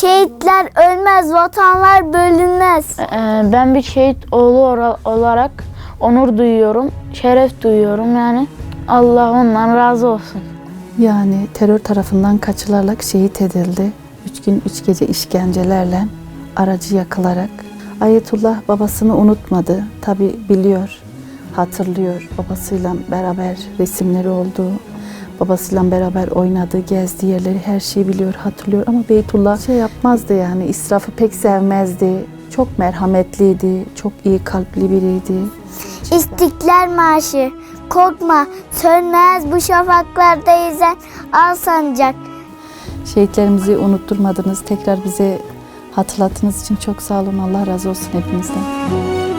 Şehitler ölmez, vatanlar bölünmez. Ee, ben bir şehit oğlu olarak onur duyuyorum, şeref duyuyorum yani. Allah ondan razı olsun. Yani terör tarafından kaçırılarak şehit edildi. Üç gün üç gece işkencelerle aracı yakılarak. Ayetullah babasını unutmadı. Tabi biliyor, hatırlıyor babasıyla beraber resimleri oldu. Babasıyla beraber oynadı, gezdi yerleri her şeyi biliyor, hatırlıyor. Ama Beytullah şey yapmazdı yani, israfı pek sevmezdi. Çok merhametliydi, çok iyi kalpli biriydi. İstiklal Marşı, korkma, sönmez bu şafaklarda yüzen al sancak. Şehitlerimizi unutturmadınız. Tekrar bize hatırlattığınız için çok sağ olun. Allah razı olsun hepinizden.